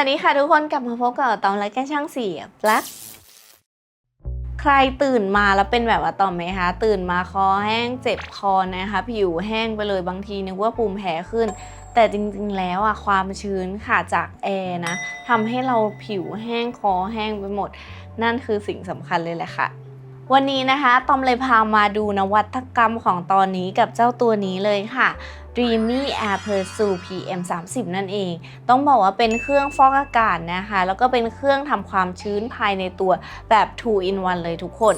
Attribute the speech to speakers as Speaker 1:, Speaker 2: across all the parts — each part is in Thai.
Speaker 1: วัสดีค่ะทุกคนกลับมาพบกับตอมและแกช่างสีปลักใครตื่นมาแล้วเป็นแบบว่าตอมไหมคะ ตื่นมาคอแห้งเจ็บคอนะคะ ผิวแห้งไปเลยบางทีนึกว่าภูมิแพ้ขึ้น แต่จริงๆแล้วอะความชื้นค่ะจากแอร์นะทำให้เราผิวแห้งคอแห้งไปหมด นั่นคือสิ่งสำคัญเลยแหละค่ะวันนี้นะคะ ตอมเลยพามาดูนวัตกรรมของตอนนี้กับเจ้าตัวนี้เลยค่ะ Dreamy Air Pursue PM 30นั่นเอง ต้องบอกว่าเป็นเครื่องฟอกอากาศนะคะ แล้วก็เป็นเครื่องทำความชื้นภายในตัวแบบ 2 in 1 เลยทุกคน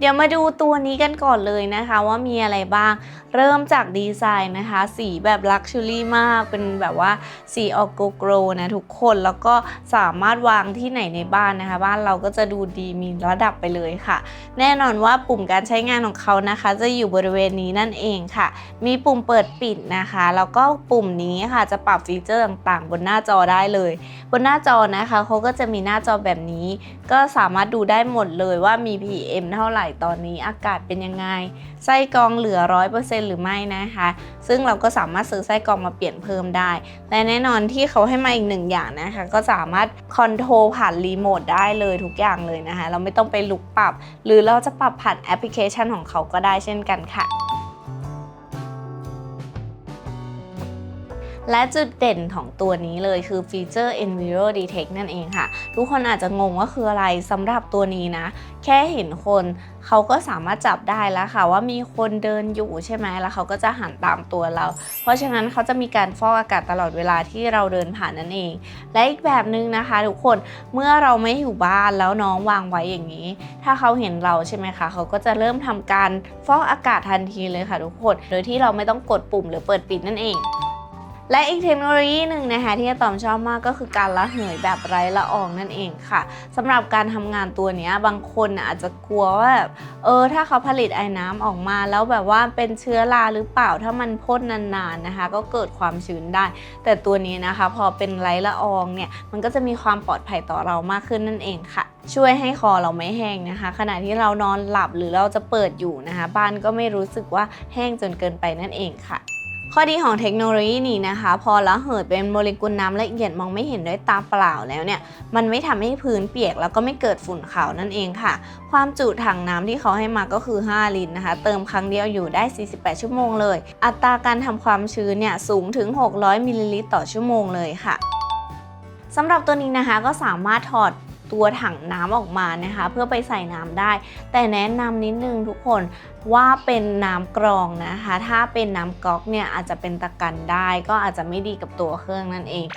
Speaker 1: เดี๋ยวมาดูตัวนี้กันก่อนเลยนะคะว่ามีอะไรบ้าง เริ่มจากดีไซน์นะคะ สีแบบลักชัวรี่มาก เป็นแบบว่าสีออกโกโกรนะทุกคนแล้วก็สามารถวางที่ไหนในบ้านนะคะ บ้านเราก็จะดูดีมีระดับไปเลยค่ะ แน่นอนว่าปุ่มการใช้งานของเขานะคะ จะอยู่บริเวณนี้นั่นเองค่ะ มีปุ่มเปิดปิดนะคะ แล้วก็ปุ่มนี้ค่ะจะปรับฟีเจอร์ต่างๆ บนหน้าจอได้เลย บนหน้าจอนะคะเขาก็จะมีหน้าจอแบบนี้ ก็สามารถดูได้หมดเลยว่ามี PM เท่าไหร่ตอนนี้อากาศเป็นยังไง ไส้กรองเหลือ 100%หรือไม่นะคะ ซึ่งเราก็สามารถซื้อไส้กรองมาเปลี่ยนเพิ่มได้ และแน่นอนที่เขาให้มาอีกหนึ่งอย่างนะคะ ก็สามารถคอนโทรลผ่านรีโมทได้เลยทุกอย่างเลยนะคะ เราไม่ต้องไปลุกปรับ หรือเราจะปรับผ่านแอปพลิเคชันของเขาก็ได้เช่นกันค่ะ และจุดเด่นของตัวนี้เลยคือฟีเจอร์ Enviro Detect นั่นเองค่ะ ทุกคนอาจจะงงว่าคืออะไรสำหรับตัวนี้นะ แค่เห็นคนเขาก็สามารถจับได้แล้วค่ะ ว่ามีคนเดินอยู่ใช่ไหมแล้วเขาก็จะหันตามตัวเรา เพราะฉะนั้นเขาจะมีการฟอกอากาศตลอดเวลาที่เราเดินผ่านนั่นเอง และอีกแบบนึงนะคะ ทุกคนเมื่อเราไม่อยู่บ้านแล้วน้องวางไว้อย่างนี้ ถ้าเขาเห็นเราใช่ไหมคะเขาก็จะเริ่มทำการฟอกอากาศทันทีเลยค่ะทุกคน โดยที่เราไม่ต้องกดปุ่มหรือเปิดปิดนั่นเอง และอีกเทคโนโลยีหนึ่งนะคะที่อาตอมชอบมากก็คือการระเหยแบบไร้ละอองนั่นเองค่ะสำหรับการทำงานตัวนี้บางคนอาจจะกลัวว่าแบบเออถ้าเขาผลิตไอ้น้ำออกมา แล้วแบบว่าเป็นเชื้อราหรือเปล่าถ้ามันพ่นนานๆนะคะ ก็เกิดความชื้นได้ แต่ตัวนี้นะคะ พอเป็นไร้ละอองเนี่ยมันก็จะมีความปลอดภัยต่อเรามากขึ้นนั่นเองค่ะ ช่วยให้คอเราไม่แห้งนะคะ ขณะที่เรานอนหลับหรือเราจะเปิดอยู่นะคะบ้านก็ไม่รู้สึกว่าแห้งจนเกินไปนั่นเองค่ะ ข้อดีของเทคโนโลยีนี้นะคะ พอละเหยเป็นโมเลกุลน้ำละเอียดมองไม่เห็นด้วยตาเปล่าแล้วเนี่ย มันไม่ทำให้พื้นเปียกแล้วก็ไม่เกิดฝุ่นขาวนั่นเองค่ะ ความจุถังน้ำที่เขาให้มาก็คือ 5 ลิตรนะคะ เติมครั้งเดียวอยู่ได้ 48 ชั่วโมงเลย อัตราการทำความชื้นเนี่ยสูงถึง 600 มิลลิลิตรต่อชั่วโมงเลยค่ะสำหรับตัวนี้นะคะก็สามารถถอด ตัวถังน้ำออกมานะคะ เพื่อไปใส่น้ำได้ แต่แนะนำนิดนึงทุกคนว่าเป็นน้ำกรองนะคะ ถ้าเป็นน้ำก๊อกเนี่ยอาจจะเป็นตะกันได้ ก็อาจจะไม่ดีกับตัวเครื่องนั่นเอง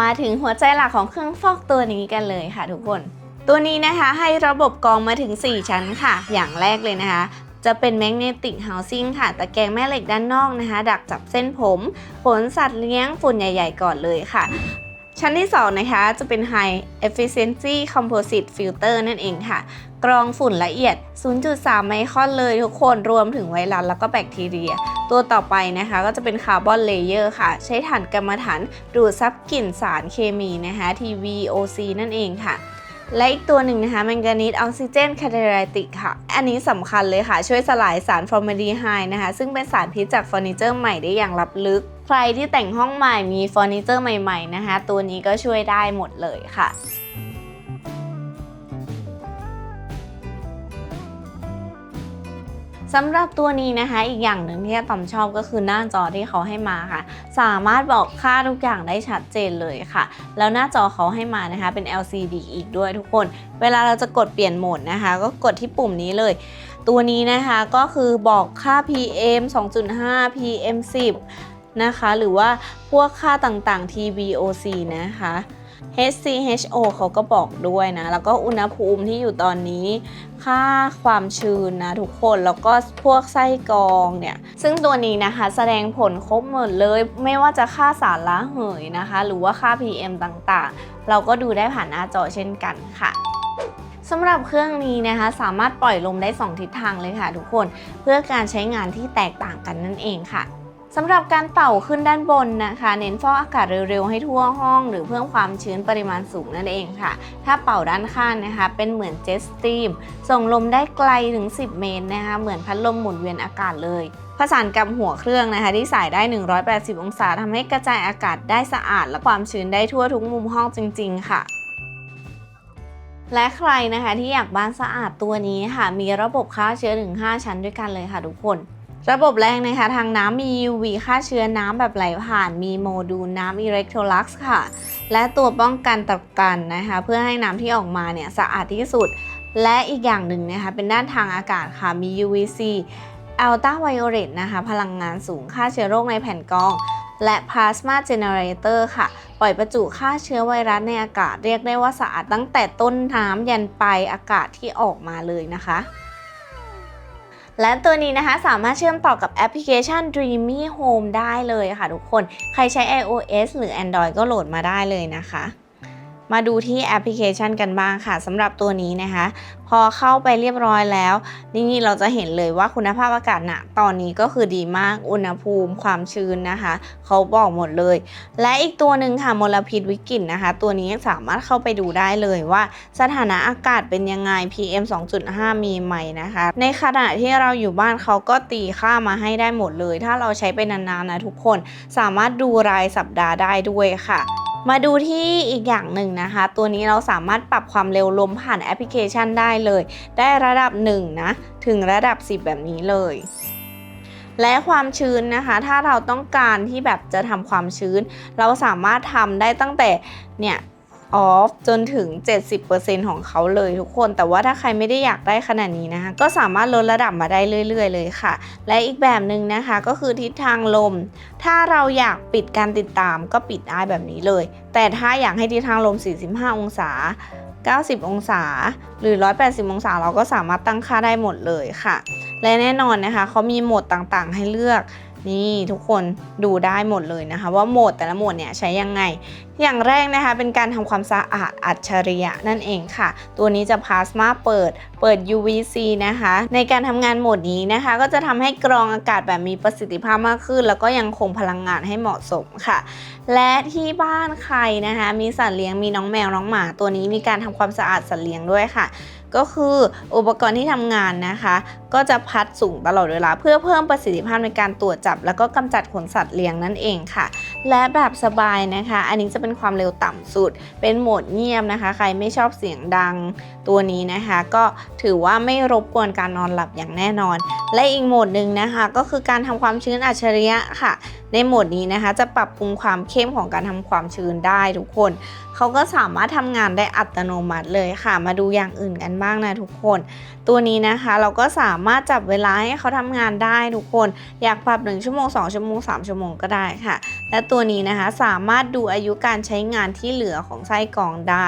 Speaker 1: มาถึงหัวใจหลักของเครื่องฟอกตัวนี้กันเลยค่ะทุกคน ตัวนี้นะคะให้ระบบกรองมาถึง 4 ชั้นค่ะ อย่างแรกเลยนะคะ จะเป็น magnetic housing ค่ะ ตะแกรงแม่เหล็กด้านนอกนะคะ ดักจับเส้นผมขนสัตว์เลี้ยงฝุ่นใหญ่ ๆ ก่อนเลยค่ะ ชั้นที่ 2 นะคะ จะเป็น high efficiency composite filter นั่นเองค่ะ กรองฝุ่นละเอียด 0.3 ไมครอนเลยทุกคนรวมถึงไวรัสแล้วก็แบคทีเรีย ตัวต่อไปนะคะก็จะเป็นคาร์บอนเลเยอร์ค่ะ ใช้ถ่านกรรมฐานดูดซับกลิ่นสารเคมีนะคะ TVOC นั่นเองค่ะ และอีกตัวหนึ่งนะคะแมงกานีสออกซิเจนคาเทไรติกค่ะ อันนี้สำคัญเลยค่ะ ช่วยสลายสารฟอร์มาดีไฮด์นะคะ ซึ่งเป็นสารพิษจากเฟอร์นิเจอร์ใหม่ได้อย่างลับลึก ใครที่แต่งห้องใหม่มีเฟอร์นิเจอร์ใหม่ๆนะคะ ตัวนี้ก็ช่วยได้หมดเลยค่ะ สำหรับตัวนี้นะคะ อีกอย่างหนึ่งที่อาตอมชอบก็คือหน้าจอที่เขาให้มาค่ะ สามารถบอกค่าทุกอย่างได้ชัดเจนเลยค่ะ แล้วหน้าจอเขาให้มานะคะ เป็น LCD อีกด้วยทุกคน เวลาเราจะกดเปลี่ยนโหมดนะคะ ก็กดที่ปุ่มนี้เลย ตัวนี้นะคะก็คือบอกค่า PM 2.5 PM 10นะคะ หรือว่าพวกค่าต่างๆ TVOC นะคะ HCHO เขาก็บอกด้วยนะ แล้วก็อุณหภูมิที่อยู่ตอนนี้ ค่าความชื้นนะทุกคน แล้วก็พวกไส้กรองเนี่ย ซึ่งตัวนี้นะคะแสดงผลครบหมดเลย ไม่ว่าจะค่าสารละเหยนะคะ หรือว่าค่า PM ต่างๆ เราก็ดูได้ผ่านหน้าจอเช่นกันค่ะสำหรับเครื่องนี้นะคะสามารถปล่อยลมได้ 2 ทิศทางเลยค่ะทุกคน เพื่อการใช้งานที่แตกต่างกันนั่นเองค่ะ สำหรับการเป่าขึ้นด้านบนนะคะ เน้นฟอกอากาศเร็วๆให้ทั่วห้อง หรือเพิ่มความชื้นปริมาณสูงนั่นเองค่ะ ถ้าเป่าด้านข้างนะคะ เป็นเหมือนเจ็ตสตรีม ส่งลมได้ไกลถึง 10 เมตรนะคะ เหมือนพัดลมหมุนเวียนอากาศเลยผสานกับหัวเครื่องนะคะที่ใส่ได้ 180 องศาทำให้กระจายอากาศได้สะอาด และความชื้นได้ทั่วทุกมุมห้องจริง ๆ ค่ะและใครนะคะที่อยากบ้านสะอาดตัวนี้ค่ะ มีระบบฆ่าเชื้อถึง 5 ชั้นด้วยกันเลยค่ะทุกคน ระบบแรกนะคะทางน้ำมี UV ฆ่าเชื้อน้ำแบบไหลผ่านมีโมดูลน้ำ Electrolux ค่ะ และตัวป้องกันตะกันนะคะ เพื่อให้น้ำที่ออกมาเนี่ยสะอาดที่สุด และอีกอย่างหนึ่งนะคะเป็นด้านทางอากาศค่ะมี UVC Ultra Violet นะคะพลังงานสูงฆ่าเชื้อโรคในแผ่นกอง และ Plasma Generator ค่ะ ปล่อยประจุฆ่าเชื้อไวรัสในอากาศ เรียกได้ว่าสะอาดตั้งแต่ต้นน้ำยันปลายอากาศที่ออกมาเลยนะคะ และตัวนี้นะคะสามารถเชื่อมต่อกับแอปพลิเคชัน Dreamy Home ได้เลยค่ะทุกคน ใครใช้ iOS หรือ Android ก็โหลดมาได้เลยนะคะ มาดูที่แอปพลิเคชันกันบ้างค่ะสำหรับตัวนี้นะคะ พอเข้าไปเรียบร้อยแล้ว นี่เราจะเห็นเลยว่าคุณภาพอากาศณตอนนี้ก็คือดีมากอุณหภูมิความชื้นนะคะ เขาบอกหมดเลย และอีกตัวหนึ่งค่ะมลพิษวิกฤตนะคะ ตัวนี้สามารถเข้าไปดูได้เลยว่า สถานะอากาศเป็นยังไง PM 2.5 มีไหมนะคะ ในขณะที่เราอยู่บ้านเขาก็ตีค่ามาให้ได้หมดเลย ถ้าเราใช้ไปนานๆนะทุกคนสามารถดูรายสัปดาห์ได้ด้วยค่ะ มาดูที่อีกอย่างหนึ่งนะคะ ตัวนี้เราสามารถปรับความเร็วลมผ่านแอปพลิเคชันได้เลย ได้ระดับ1นะถึงระดับ 10 แบบนี้เลย และความชื้นนะคะ ถ้าเราต้องการที่แบบจะทำความชื้น เราสามารถทำได้ตั้งแต่เนี่ย ออฟจนถึง 70%ของเขาเลยทุกคน แต่ว่าถ้าใครไม่ได้อยากได้ขนาดนี้นะคะ ก็สามารถลดระดับมาได้เรื่อย ๆ เลยค่ะ และอีกแบบหนึ่งนะคะก็คือทิศทางลม ถ้าเราอยากปิดการติดตามก็ปิดได้แบบนี้เลย แต่ถ้าอยากให้ทิศทางลม 45 องศา 90 องศา หรือ 180 องศาเราก็สามารถตั้งค่าได้หมดเลยค่ะ และแน่นอนนะคะเขามีโหมดต่างๆ ให้เลือก นี่ทุกคนดูได้หมดเลยนะคะ ว่าโหมดแต่ละโหมดเนี่ยใช้ยังไง อย่างแรกนะคะเป็นการทำความสะอาดอัจฉริยะนั่นเองค่ะ ตัวนี้จะพาสมาเปิดเปิด UVC นะคะ ในการทำงานโหมดนี้นะคะ ก็จะทำให้กรองอากาศแบบมีประสิทธิภาพมากขึ้น แล้วก็ยังคงพลังงานให้เหมาะสมค่ะ และที่บ้านใครนะคะมีสัตว์เลี้ยงมีน้องแมวน้องหมา ตัวนี้มีการทำความสะอาดสัตว์เลี้ยงด้วยค่ะ ก็คืออุปกรณ์ที่ทำงานนะคะก็จะพัดสูงตลอดเวลา เพื่อเพิ่มประสิทธิภาพในการตรวจจับ แล้วก็กำจัดขนสัตว์เลี้ยงนั่นเองค่ะ และแบบสบายนะคะ อันนี้จะเป็นความเร็วต่ำสุด เป็นโหมดเงียบนะคะ ใครไม่ชอบเสียงดังตัวนี้นะคะ ก็ถือว่าไม่รบกวนการนอนหลับอย่างแน่นอน และอีกโหมดหนึ่งนะคะ ก็คือการทำความชื้นอัจฉริยะค่ะ ในโหมดนี้นะคะ จะปรับปรุงความเข้มของการทำความชื้นได้ทุกคนเขาก็สามารถทำงานได้อัตโนมัติเลยค่ะ มาดูอย่างอื่นกันบ้างนะทุกคน ตัวนี้นะคะเราก็สาามารถจับเวลาให้เขาทำงานได้ทุกคน อยากปรับ 1 ชั่วโมง 2 ชั่วโมง 3 ชั่วโมงก็ได้ค่ะ และตัวนี้นะคะสามารถดูอายุการใช้งานที่เหลือของไส้กรองได้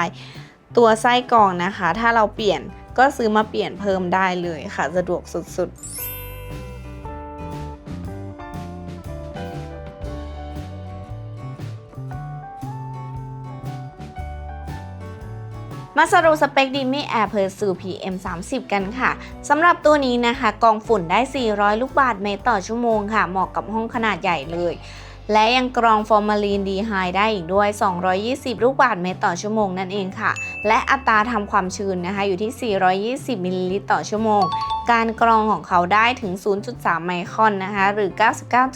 Speaker 1: ตัวไส้กรองนะคะ ถ้าเราเปลี่ยนก็ซื้อมาเปลี่ยนเพิ่มได้เลยค่ะ สะดวกสุดๆ มาสรุปสเปค d i m i Air Pursuit PM 30 กันค่ะสำหรับตัวนี้นะคะกรองฝุ่นได้ 400 ลูกบาศก์เมตรต่อชั่วโมงค่ะ เหมาะกับห้องขนาดใหญ่เลย และยังกรองฟอร์มาลีนดีไฮได้อีกด้วย 220 ลูกบาศก์เมตรต่อชั่วโมงนั่นเองค่ะ และอัตราทำความชื้นนะคะ อยู่ที่ 420 มิลลิลิตรต่อชั่วโมง การกรองของเขาได้ถึง 0.3 ไมครอนนะคะ หรือ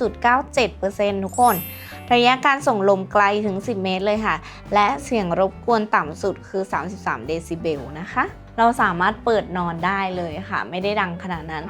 Speaker 1: 99.97%ทุกคน ระยะการส่งลมไกลถึง 10 เมตรเลยค่ะ และเสียงรบกวนต่ำสุดคือ 33 เดซิเบลนะคะ เราสามารถเปิดนอนได้เลยค่ะ ไม่ได้ดังขนาดนั้น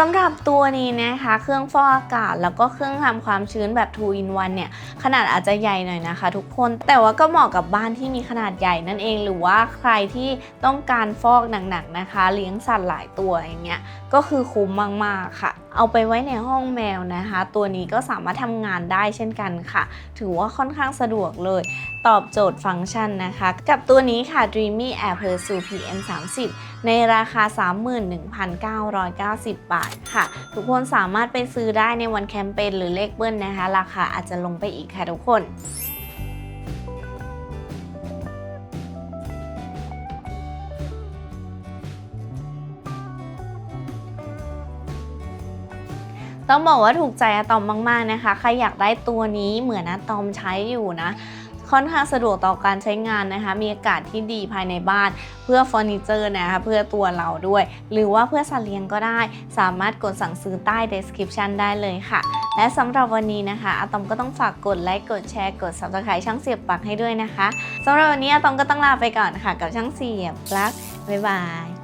Speaker 1: สำหรับตัวนี้นะคะ เครื่องฟอกอากาศแล้วก็เครื่องทำความชื้นแบบ 2 in 1 เนี่ย ขนาดอาจจะใหญ่หน่อยนะคะ ทุกคน แต่ว่าก็เหมาะกับบ้านที่มีขนาดใหญ่นั่นเอง หรือว่าใครที่ต้องการฟอกหนักๆนะคะ เลี้ยงสัตว์หลายตัวอย่างเงี้ย ก็คือคุ้มมากๆค่ะ เอาไปไว้ในห้องแมวนะคะ ตัวนี้ก็สามารถทำงานได้เช่นกันค่ะ ถือว่าค่อนข้างสะดวกเลย ตอบโจทย์ฟังก์ชันนะคะ กับตัวนี้ค่ะ Dreamy Air Purse PM 30ในราคา 31,990 บาทค่ะ ทุกคนสามารถไปซื้อได้ในวันแคมเปญหรือเลขเบิ้ลนะคะ ราคาอาจจะลงไปอีกค่ะทุกคน ต้องบอกว่าถูกใจอะตอมมาก ๆ นะคะ ใครอยากได้ตัวนี้เหมือนอะตอมใช้อยู่นะ ค่อนข้างสะดวกต่อการใช้งานนะคะ มีอากาศที่ดีภายในบ้าน เพื่อเฟอร์นิเจอร์นะคะ เพื่อตัวเราด้วย หรือว่าเพื่อสัตว์เลี้ยงก็ได้ สามารถกดสั่งซื้อใต้ description ได้เลยค่ะ และสำหรับวันนี้นะคะอะตอมก็ต้องฝากกดไลค์ กดแชร์ กด subscribe ช่างเสียบปลั๊กให้ด้วยนะคะสำหรับวันนี้อะตอมก็ต้องลาไปก่อนค่ะ กับช่างเสียบปลั๊กบ๊ายบาย